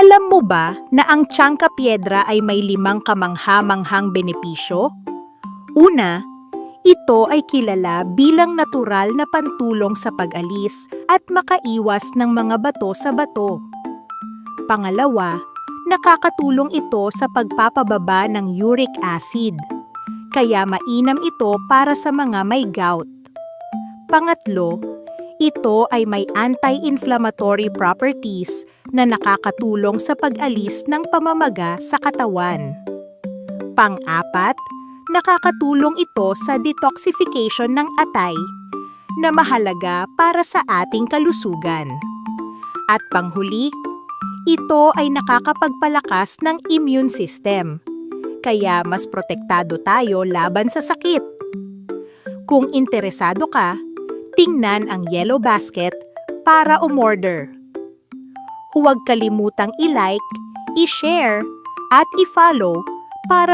Alam mo ba na ang tiyangka piedra ay may limang kamangha-manghang benepisyo? Una, ito ay kilala bilang natural na pantulong sa pag-alis at makaiwas ng mga bato sa bato. Pangalawa, nakakatulong ito sa pagpapababa ng uric acid. Kaya mainam ito para sa mga may gout. Pangatlo, ito ay may anti-inflammatory properties na nakakatulong sa pag-alis ng pamamaga sa katawan. Pang-apat, nakakatulong ito sa detoxification ng atay na mahalaga para sa ating kalusugan. At panghuli, ito ay nakakapagpalakas ng immune system, kaya mas protektado tayo laban sa sakit. Kung interesado ka, tingnan ang Yellow Basket para umorder. Huwag kalimutang i-like, i-share, at i-follow para